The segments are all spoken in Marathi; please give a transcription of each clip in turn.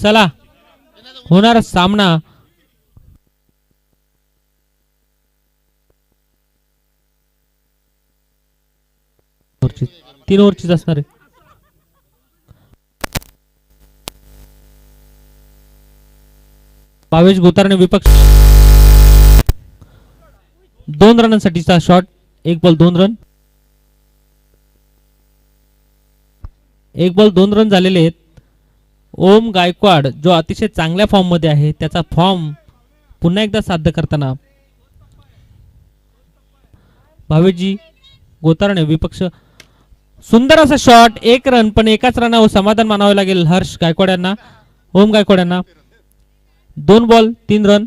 चला होणारा सामना. तीन ओव्हरचीच असणार आहे. भावेश गोतारने विपक्ष दोन रनांसाठीचा शॉट एक बॉल दोन रन एक बॉल दोन रन झालेले आहेत. ओम गायकवाड जो अतिशय चांगल्या फॉर्ममध्ये आहे त्याचा फॉर्म पुन्हा एकदा साध्य करताना. भावेजी गोतारणे विपक्ष. सुंदर असा शॉट एक रन पण एकाच रनावर समाधान मानावे लागेल हर्ष गायकवाड यांना. ओम गायकवाड यांना. दोन बॉल तीन रन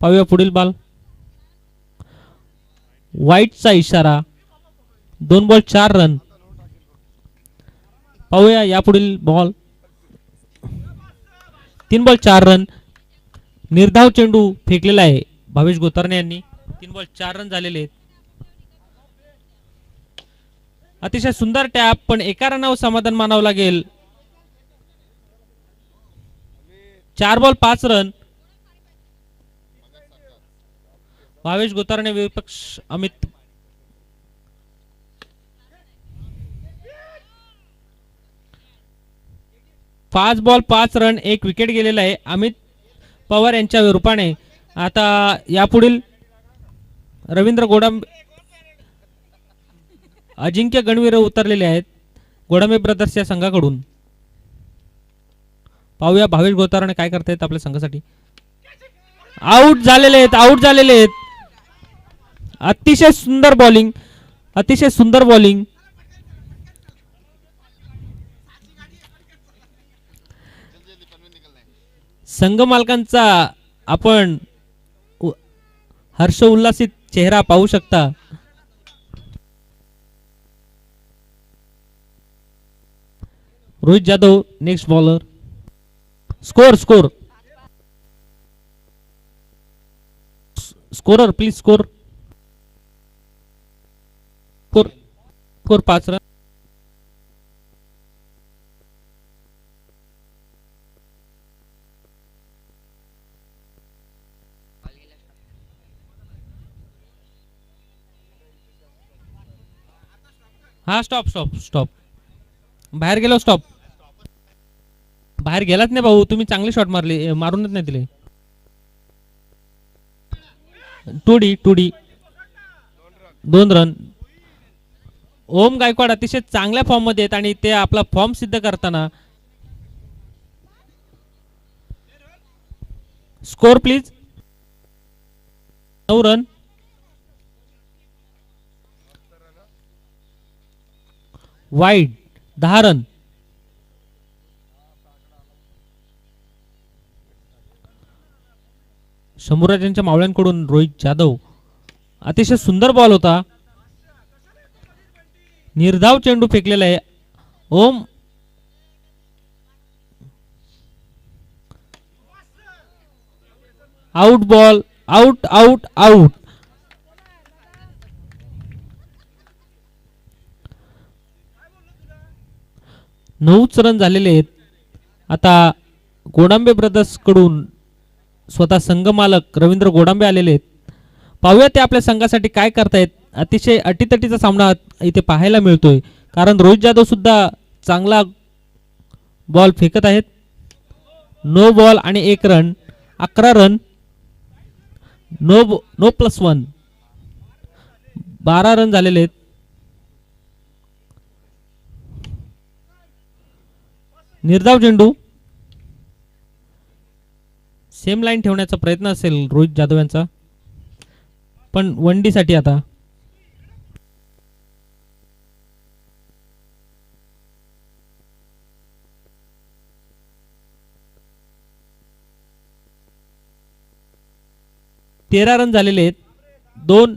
पाहूया पुढील बॉल वाईटचा इशारा. दोन बॉल चार रन पाहूया यापुढील बॉल तीन बॉल चार रन निर्धाव चेंडू फेकलेला आहे भावेश गोतारणे यांनी. तीन बॉल चार रन झालेले आहेत. अतिशय सुंदर टॅप पण एका रनावर समाधान मानावं लागेल. चार बॉल पाच रन भावेश गोतारणे विपक्ष अमित पाच बॉल पाच रन एक विकेट गेलेला आहे. अमित पवार यांच्या रूपाने. आता यापुढील रवींद्र गोडांब अजिंक्य गणवीर उतरलेले आहेत गोडांबे ब्रदर्स या संघाकडून. पाहूया भावेश गोताराने काय करतायत आपल्या संघासाठी. आउट झालेले आहेत आउट झालेले आहेत. अतिशय सुंदर बॉलिंग अतिशय सुंदर बॉलिंग संघ मालकांचा आपण हर्ष उल्हासित चेहरा पाहू शकता. Rohit Jadhav next bowler score score scorer please score score score पाच रन हा स्टॉप स्टॉप स्टॉप बाहेर गेलो स्टॉप बाहेर गेलाच नाही भाऊ तुम्ही चांगले शॉट मारले मारूनच नाही दिले. Two D two D. दोन रन ओम गायकवाड अतिशय चांगल्या फॉर्ममध्ये आहेत आणि ते आपला फॉर्म सिद्ध करताना. स्कोर प्लीज नऊ रन वाईड धारण. शंभूराजांच्या मावळ्यांकडून रोहित जाधव. अतिशय सुंदर बॉल होता. निर्धाव चेंडू फेकलेला आहे. Om. Out ball out out out नऊच run झालेले आहेत. आता गोडांबे ब्रदर्सकडून स्वतः संघ मालक रवींद्र गोडांबे आलेले आहेत. पाहूया ते आपल्या संघासाठी काय करतायत. अतिशय अटीतटीचा सामना इथे पाहायला मिळतोय. कारण रोहित जाधव सुद्धा चांगला बॉल फेकत आहेत. नो बॉल आणि एक रन अकरा run no no plus one बारा रन झालेले आहेत. निर्धाव चेंडू सेम लाईन ठेवण्याचा प्रयत्न असेल रोहित जाधव यांचा. पण वन डी साठी आता. तेरा रन झालेले आहेत. दोन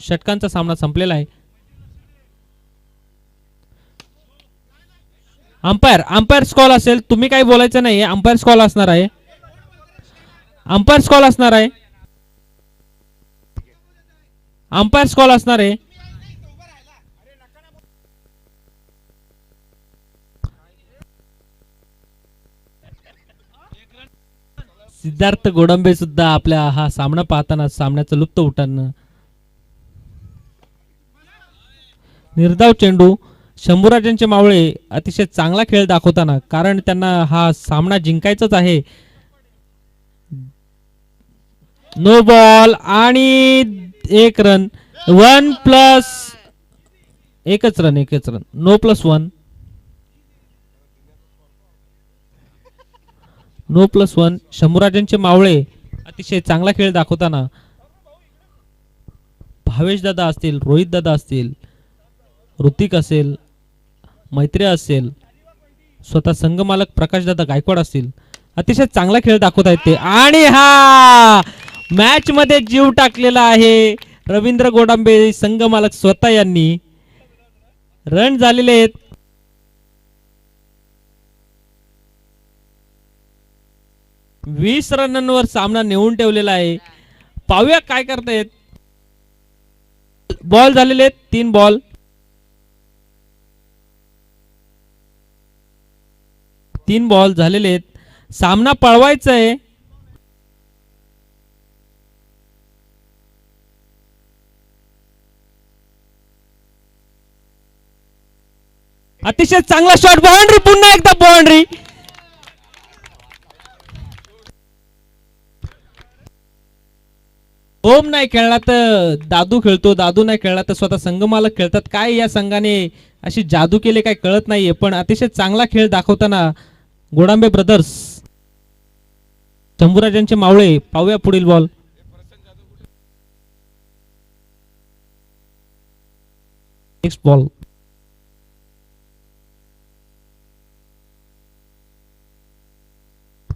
षटकांचा सामना संपलेला आहे. अंपायर अंपायर स्कॉल असेल तुम्ही काही बोलायचं नाही अंपायर स्कॉल असणार आहे. अंपायर स्कॉल असणार आहे. अंपायर स्कॉल असणार आहे. सिद्धार्थ गोडंबे सुद्धा आपल्या हा सामना पाहताना सामन्याचं लुप्त उठाण. निर्धाव चेंडू. शंभूराजांचे मावळे अतिशय चांगला खेळ दाखवताना कारण त्यांना हा सामना जिंकायचाच आहे. नो बॉल आणि एक रन वन प्लस एकच रन एकच run no plus one no plus one शंभूराजांचे मावळे अतिशय चांगला खेळ दाखवताना भावेश दादा असतील रोहित दादा असतील ऋतिक असेल मैत्री असेल स्वतः संघमालक प्रकाशदादा गायकवाड असतील अतिशय चांगला खेळ दाखवत आहेत ते. आणि हा मॅच मध्ये जीव टाकलेला आहे रवींद्र गोडांबे संघमालक स्वतः यांनी. रन झालेले आहेत. वीस रनांवर सामना नेऊन ठेवलेला आहे. पाहूया काय करतायत. बॉल झालेले आहेत तीन बॉल. तीन बॉल झालेले आहेत. सामना पळवायचा आहे. अतिशय चांगला शॉट बाउंड्री पुन्हा एकदा बाउंड्री ओम नाही खेळला तर दादू खेळतो दादू नाही खेळला तर स्वतः संघमालक खेळतात. काय या संघाने अशी जादू केले काय कळत नाहीये पण अतिशय चांगला खेळ दाखवताना गोडांबे ब्रदर्स शंभूराजांचे मावळे पाहूया पुढील ball. Next ball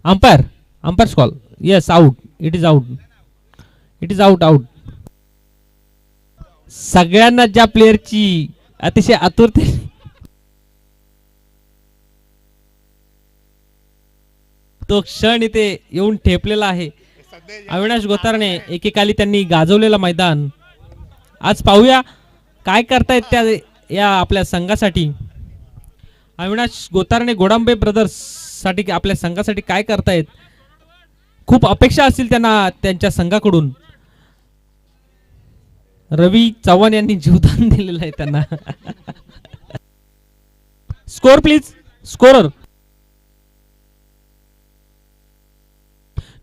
umpire umpire call yes out it is out it is out out सगळ्यांना ज्या प्लेअरची अतिशय आतुरते तो क्षण इथे येऊन ठेपलेला आहे. अविनाश गोतारणे एकेकाली त्यांनी गाजवलेलं मैदान. आज पाहूया काय करतायत त्या या आपल्या संघासाठी. अविनाश गोतारणे गोडांबे ब्रदर्ससाठी आपल्या संघासाठी काय करतायत? खूप अपेक्षा असतील त्यांना त्यांच्या संघाकडून. रवी चव्हाण यांनी जीवदान दिलेलं आहे त्यांना. स्कोर प्लीज स्कोरर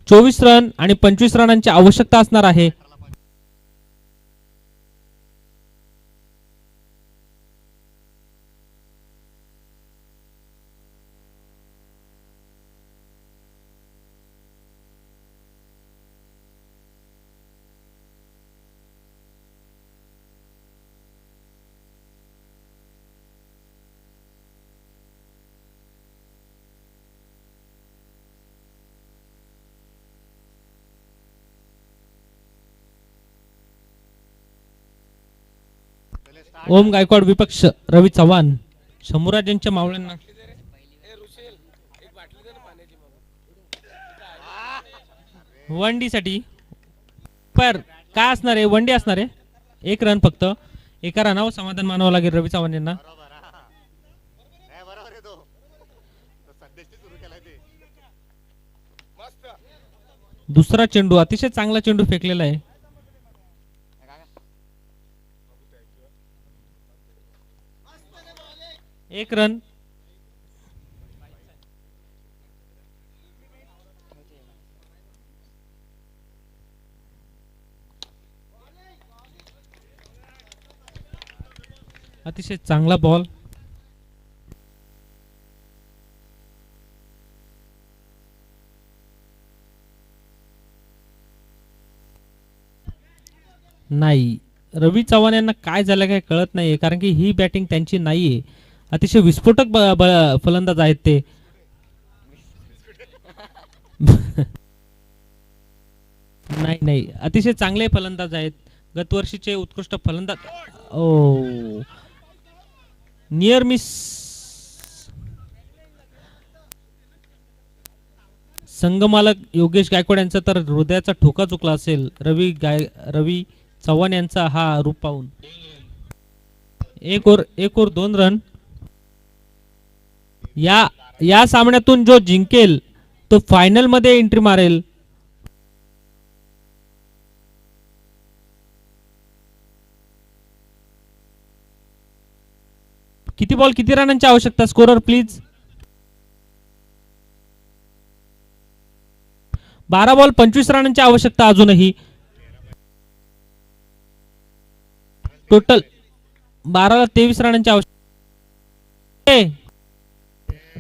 चोवीस रन आणि पंचवीस रनांची आवश्यकता असणार आहे. ओम गायकवाड विपक्ष रवी चव्हाण शंभूराजांच्या मावळ्यांना. वन डी साठी पर काय असणार आहे? वन डी असणार आहे? एक रन फक्त. एका रनावर समाधान मानावं लागेल रवी चव्हाण यांना. दुसरा चेंडू अतिशय चांगला चेंडू फेकलेला आहे. एक रन. अतिशय चांगला बॉल नाही. रवी चव्हाण यांना काय झालं काय कळत नाहीये कारण की ही बॅटिंग त्यांची नाहीये. अतिशय विस्फोटक ब- ब- फलंदाज आहेत ते. नाही नाही. अतिशय चांगले फलंदाज आहेत. गतवर्षीचे उत्कृष्ट फलंदाज. ओ. Near miss. संघमालक योगेश गायकवाड यांचा तर हृदयाचा ठोका चुकला असेल. रवी गाय रवी चव्हाण यांचा हा रूप पाहून. एक ओर एक ओर दोन रन. या या सामन्यातून जो जिंकेल तो फायनलमध्ये एंट्री मारेल. किती बॉल किती रनांची आवश्यकता? स्कोरर प्लीज बारा बॉल पंचवीस रनांची आवश्यकता अजूनही. टोटल बाराला तेवीस रनांची आवश्यकता.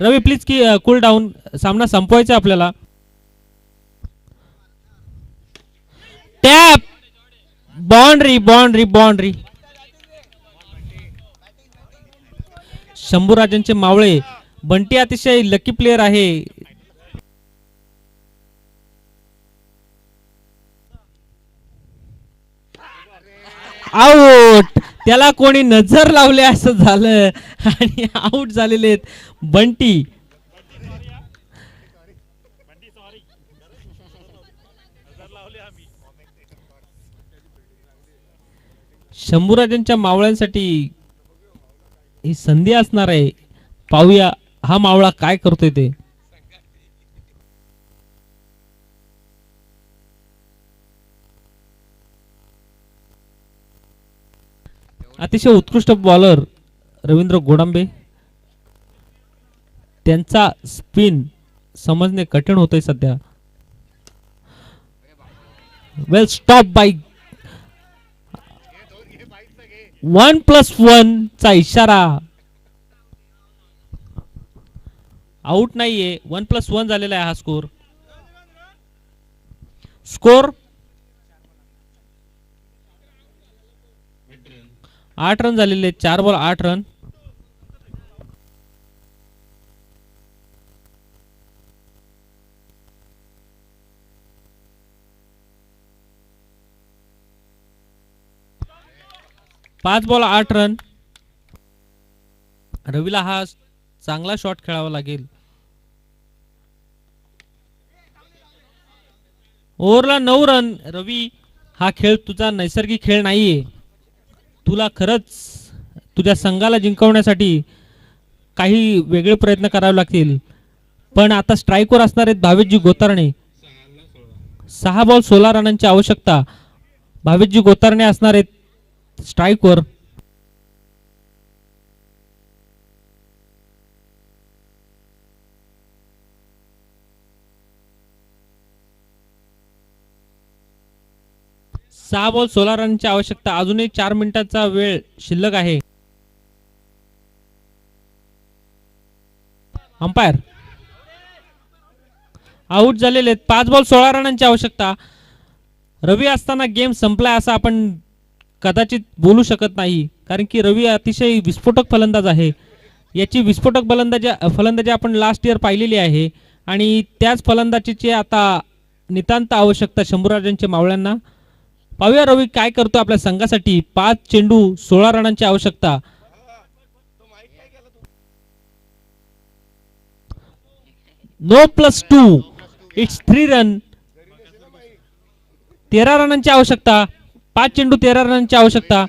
रवी प्लीज की कूल डाऊन सामना संपवायचा आपल्याला. टॅप बाउंड्री बाउंड्री बाउंड्री शंभूराजांचे मावळे. बंटी अतिशय लकी प्लेअर आहे. आउट त्याला कोणी नजर लावले असं झालं आणि आउट झालेले आहेत. बंटी. शंभूराजांच्या मावळ्यांसाठी ही संधी असणार आहे. पाहूया हा मावळा काय करतोय ते. अतिशय उत्कृष्ट बॉलर रवींद्र गोडांबे. त्यांचा स्पिन समजणे कठीण होतंय सध्या. Well stop by one plus one चा इशारा. आउट नाहीये. वन प्लस वन झालेला आहे हा स्कोर स्कोर आठ रन झालेले आहेत. चार बॉल आठ रन. पाच बॉल आठ रन. रवीला हा चांगला शॉट खेळावा लागेल. ओव्हरला नऊ रन. रवी हा खेळ तुझा नैसर्गिक खेळ नाहीये. तुला खरंच तुझ्या संघाला जिंकवण्यासाठी काही वेगळे प्रयत्न करावे लागतील. पण आता स्ट्राईकवर असणार आहेत भावेशजी गोतारणे. सहा बॉल सोळा रनांची आवश्यकता. भावेशजी गोतारणे असणार आहेत स्ट्राईकवर सहा बॉल सोळा रनची आवश्यकता. अजूनही चार मिनिटाचा वेळ शिल्लक आहे. अंपायर आऊट झालेले आहेत. पाच बॉल सोळा रनांची आवश्यकता. रवी असताना गेम संपलाय असं आपण कदाचित बोलू शकत नाही. कारण की रवी अतिशय विस्फोटक फलंदाज आहे. याची विस्फोटक फलंदाजी फलंदाजी आपण लास्ट इयर पाहिलेली आहे. आणि त्याच फलंदाजीची आता नितांत आवश्यकता शंभूराजांच्या मावळ्यांना. पाहूया रवी काय करतो आपल्या संघासाठी. पाच चेंडू सोळा रनांची आवश्यकता. No plus two it's three run तेरा रनांची आवश्यकता. पाच चेंडू तेरा रनांची आवश्यकता.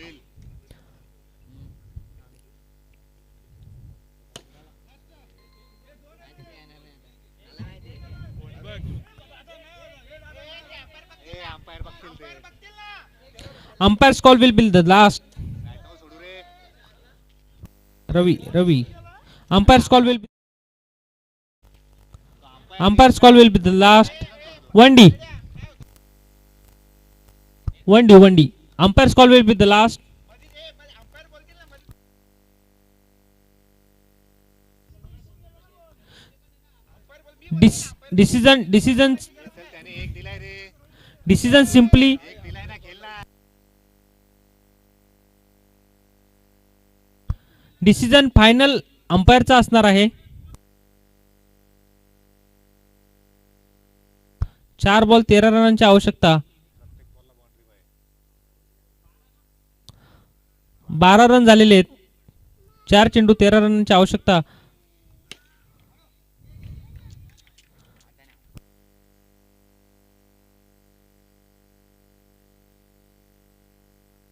umpire's call will be the last. Ravi, Ravi. Umpire's call will be. Umpire's call will be the last. 1D. 1D, 1D. Umpire's call will be the last. This decision, decisions, decision simply decision final अंपायरचा असणार आहे. चार बॉल तेरा रनांची आवश्यकता. बारा रन झालेले आहेत. चार चेंडू तेरा रनांची आवश्यकता.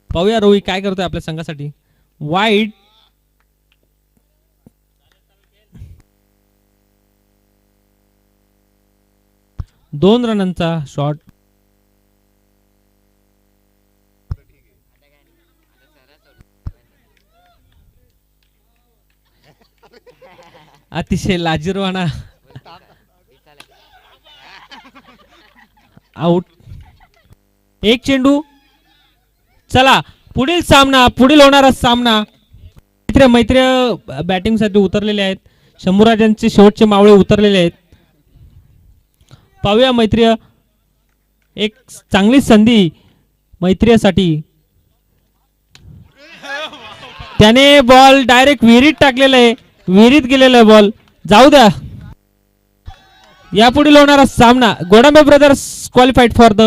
पाहूया रोही काय करतोय आपल्या संघासाठी? वाईट दोन रनांचा शॉट. अतिशय लाजीरवाणा. आउट एक चेंडू. चला पुढील सामना पुढील होणारा सामना. मैत्र मैत्र बॅटिंगसाठी उतरलेले आहेत. शंभूराजांचे शेवटचे मावळे उतरलेले आहेत. पाहूया मैत्रीय. एक चांगली संधी मैत्रीसाठी त्याने बॉल डायरेक्ट विहिरीत टाकलेला आहे. विहिरीत गेलेला आहे बॉल जाऊ द्या. यापुढील होणारा सामना Godambe brothers qualified for the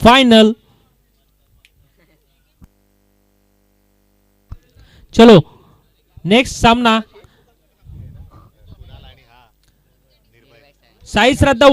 final चलो नेक्स्ट सामना. साई श्रद्धा